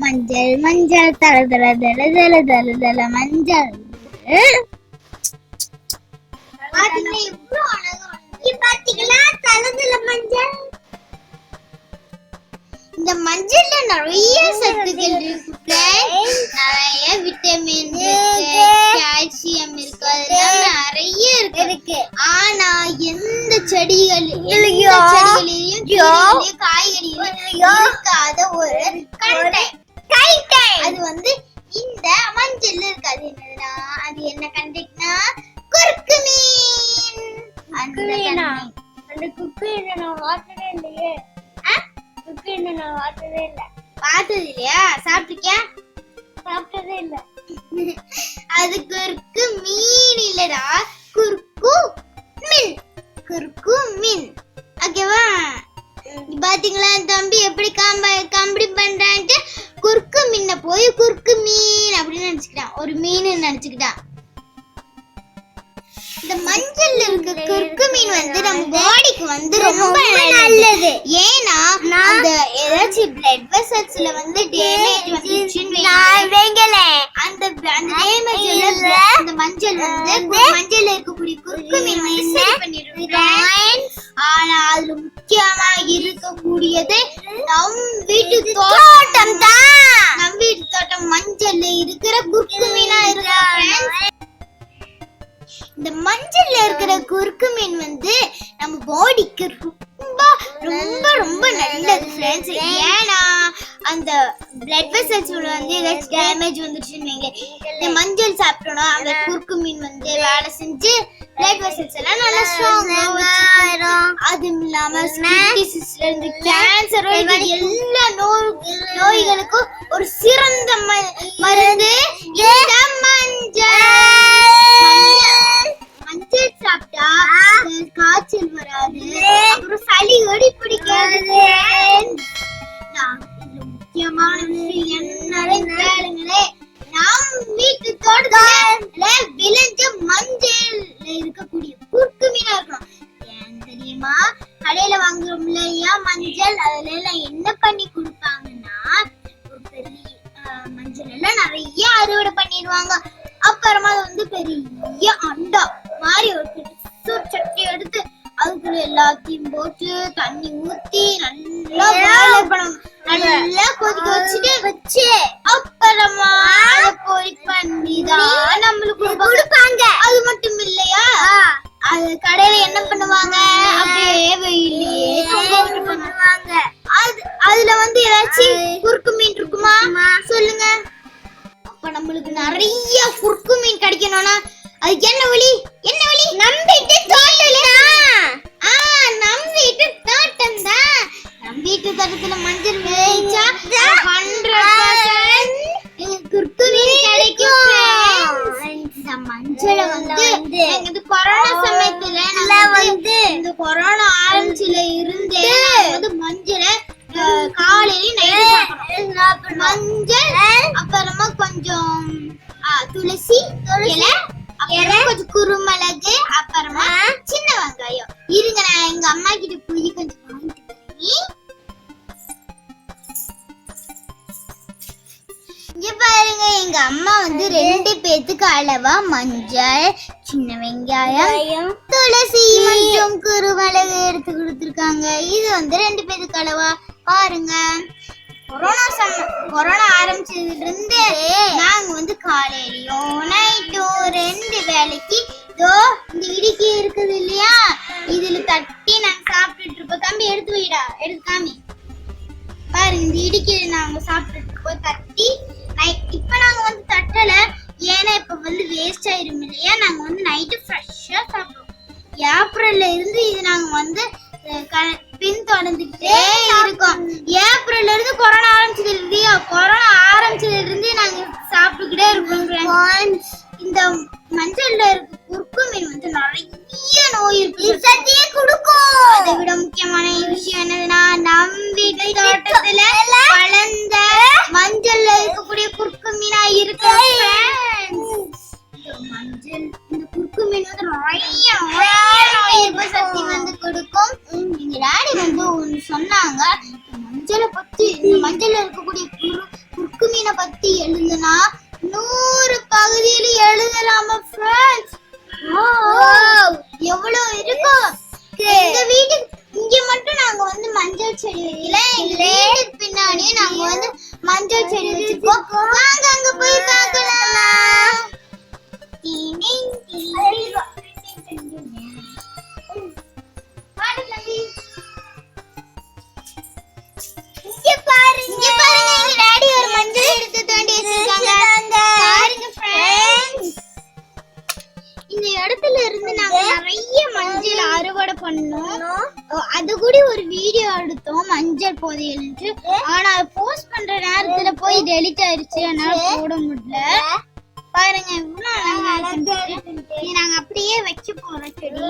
மஞ்சள் மஞ்சள் தல தல தல தல தல தல மஞ்சள் மஞ்சள்ல நிறைய சத்துக்கள் இருக்கு. நிறைய விட்டமின் இருக்கு. கால்சியம் இருக்கு. அதெல்லாம் நிறைய இருக்கு. ஆனா எந்த செடிகள் செடிகளிலையும் காய்கறிகளிலும் இருக்காத ஒரு கண்டை அது வந்து இந்த மஞ்சள்ல இருக்கு அது என்னதுன்னா அது என்ன கண்டெக்ட்னா குறுக்கு மீன். அந்த குக்கு நான் பார்த்ததே இல்லையே. ஆ? குக்கு நான் பார்த்ததே இல்ல. பார்த்தது இல்லையா சாப்பிட்டிருக்கியா? சாப்பிட்டதே இல்ல. அது குறுக்கு மீன் இல்லடா. குறுக்கு மீன். குறுக்கு மீன். ஓகேவா பாத்தீங்களா தம்பி எப்படி காம்ப காமெடி பண்றான்ட்டு குறுக்கு மீனை போய் குறுக்கு மீன் அப்படின்னு நினைச்சுக்கிட்டான் ஒரு மீன் நினைச்சுக்கிட்டான். மஞ்சள்ல இருக்க. குறுக்கு மீன் வந்து நம்ம பாடிக்கு வந்து ரொம்ப நல்லது. ஏன்னா அந்த ஏதாச்சும் பிளட் வெசல்ஸ்ல வந்து டேமேஜ் வந்துச்சுன்னு வைங்களே அந்த அந்த டேமேஜ் அந்த மஞ்சள் வந்து மஞ்சள்ல இருக்கக்கூடிய குறுக்கு மீன் வந்து சரி பண்ணிடுவோம் ஆனா அதுல முக்கியமா இருக்கக்கூடியது நம் வீட்டு தோட்டம். ஏதாச்சும் டேமேஜ் வந்துருச்சுன்னு வைங்க இந்த மஞ்சள் சாப்பிட்டோம்னா அந்த குறுக்கு மீன் வந்து வேலை செஞ்சு பிளட் வெசல்ஸ் எல்லாம் நல்லா ஸ்ட்ராங்கா அதுவும் இல்லாம டிசீஸ்ல இருந்து கேன்சர் எல்லா நோய் நோய்களுக்கும் ஒரு சிறந்த மருந்து போட்டு தண்ணி ஊத்தி நல்லா boil பண்ணணும். நல்லா கொதிக்க வச்சுட்டு வச்சு. அப்புறமா பொரி பண்ணி தான் நம்மளுக்கு கொடுப்பாங்க. அது மட்டும் இல்லையா? அது கடையில என்ன பண்ணுவாங்க? அப்படியே வெயிலே பண்ணுவாங்க. அது அதுல வந்து ஏதாச்சும் குறுக்கு மீன் இருக்குமா? சொல்லுங்க. அப்ப நம்மளுக்கு நிறைய குறுக்கு மீன் கிடைக்கணும்னா அதுக்கு என்ன வழி என்ன வழி நம்பிட்டு ஆ நம் வீட்டு தோட்டம் தான். நம் வீட்டு தோட்டத்துல மஞ்சள் இங்க பாருங்க எங்க அம்மா வந்து ரெண்டு பேத்துக்கு அளவா மஞ்சள் சின்ன வெங்காயம் துளசி மற்றும் குருமிளகு எடுத்து கொடுத்துருக்காங்க. இது வந்து ரெண்டு பேத்துக்கு அளவா. பாருங்க. கொரோனா சம கொரோனா ஆரம்பிச்சதுல இருந்து நாங்க வந்து காலையிலயும் நைட்டும் ரெண்டு வேலைக்கு இதோ இந்த இடுக்கி இருக்குது இல்லையா? இதுல தட்டி நாங்க சாப்பிட்டுட்டு இருப்போம். தம்பி எடுத்து வைடா. எடுத்து காமி. பாருங்க இந்த இடிக்கையில நாங்க சாப்பிட்டுட்டு இருக்கோம் தட்டி இப்ப நாங்க வந்து தட்டல. ஏன்னா இப்ப வந்து வேஸ்ட் ஆயிரும் இல்லையா? நாங்க வந்து நைட்டு ஃப்ரெஷ்ஷா சாப்பிடுவோம். ஏப்ரல்ல இருந்து இது நாங்க வந்து அஹ், க- பின்தொடர்ந்துகிட்டே இருக்கோம். ஏப்ரல்ல இருந்து கொரோனா ஆரம்பிச்சது இல்லையா? கொரோனா ஆரம்பிச்சதுல இருந்து நாங்க சாப்பிட்டுக்கிட்டே இருக்கோம். இந்த மஞ்சள்ல இருக்க குறுக்கு மீன் வந்து நிறைய நோய் இருக்கு. சத்தியே கொடுக்கும். அதை விட முக்கியமான விஷயம் என்னதுன்னா நம் வீட்டு தோட்டத்துல வளர்ந்த மஞ்சள்ல இருக்கக்கூடிய குறுக்கு மீனா இருக்கு மஞ்சள் இந்த குறுக்கு மீன் வந்து நிறைய நோய் எதிர்ப்பு சக்தி வந்து கொடுக்கும். எங்க டாடி வந்து ஒண்ணு சொன்னாங்க மஞ்சளை பத்தி இந்த மஞ்சள்ல இருக்கக்கூடிய குறு குறுக்கு மீனை பத்தி எழுதுனா ஆமா ஃப்ரெண்ட்ஸ் எவ்வளவு பண்ணோம். அது கூட ஒரு வீடியோ எடுத்தோம் மஞ்சள் புதையல்ட்டு ஆனா போஸ்ட் பண்ற நேரத்துல போய் டெலிட் ஆயிருச்சு. அதனால போட முடியல. பாருங்க இவ்வளவு அழகா இருக்கு. நாங்க அப்படியே வைக்க போறோம் செடி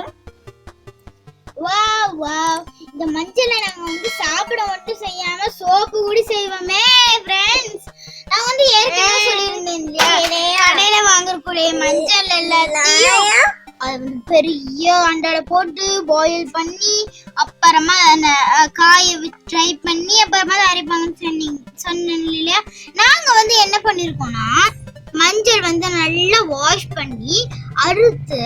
வாவ் வாவ். இந்த மஞ்சளை நாங்க வந்து சாப்பிட மட்டும் செய்யாம சோப்பு கூட செய்வோமே ஃப்ரெண்ட்ஸ் நான் வந்து ஏற்கனவே சொல்லியிருந்தேன் இல்லையா? கடையில வாங்கக்கூடிய மஞ்சள் எல்லாத்தையும் அது வந்து பெரிய அண்டால போட்டு பாயில் பண்ணி அப்புறமா அந்த காயை ட்ரை பண்ணி அப்புறமா தான் அரைப்பாங்கன்னு சொன்னீங்க சொன்னேன் இல்லையா? நாங்க வந்து என்ன பண்ணியிருக்கோம்னா மஞ்சள் வந்து நல்லா வாஷ் பண்ணி அறுத்து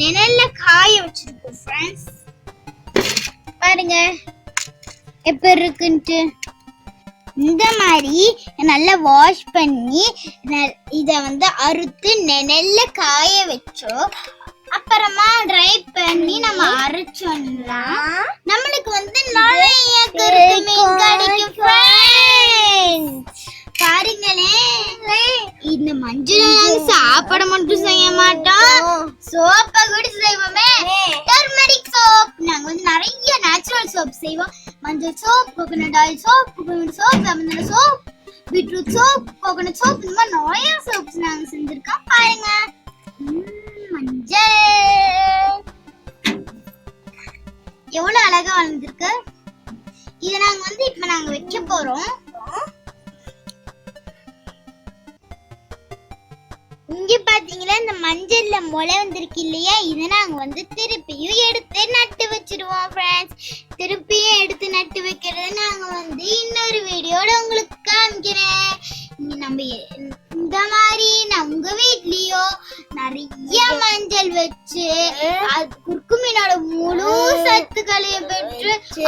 நிழல்ல காய வச்சிருக்கோம் ஃப்ரெண்ட்ஸ் பாருங்க. எப்போ இருக்குன்ட்டு? இந்த மாதிரி நல்லா வாஷ் பண்ணி இதை வந்து அறுத்து நெல்ல காய வச்சோம். அப்புறமா ட்ரை பண்ணி நம்ம அரைச்சோம்னா நம்மளுக்கு வந்து நிறைய கருத்து கிடைக்கும். பாருங்களேன். இந்த மஞ்சள் சாப்பிட மட்டும் செய்ய மாட்டோம். சோப்பை கூட செய்வோமே. டர்மரிக் சோப் நாங்க வந்து நிறைய நேச்சுரல் சோப் செய்வோம். மஞ்சள் soap coconut oil soap coconut soap lemon soap beetroot soap coconut soap இந்த மாதிரி நிறைய சோப்ஸ் நாங்க செஞ்சிருக்கோம். பாருங்க. எவ்வளவு அழகா வளர்ந்துருக்கு? இதை நாங்க வந்து இப்ப நாங்க வைக்க போறோம். இங்க பாத்தீங்களா இந்த மஞ்சள்ல முளை வந்திருக்கு இல்லையா? இதை நாங்க வந்து திருப்பியும் எடுத்து நட்டு வச்சிருவோம் ஃப்ரெண்ட்ஸ் திருப்பியும் எடுத்து நட்டு வைக்கிறது நாங்க வந்து இன்னொரு வீடியோட உங்களுக்கு காமிக்கிறேன். நம்ம இந்த மாதிரி நான் உங்க வீட்லயோ நிறைய மஞ்சள் வச்சு அது குறுக்குமீனோட முழு பெற்று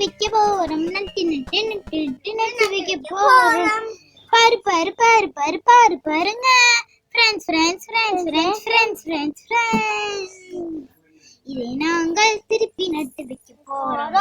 வைக்க போறோம். நட்டு நட்டு நட்டு நட்டு நட்டு வைக்க போறோம். பாரு பாரு பாரு பாரு பாரு பாருங்க. Friends friends friends friends friends friends friends இதை நாங்கள் திருப்பி நட்டு வைக்க போறோம்.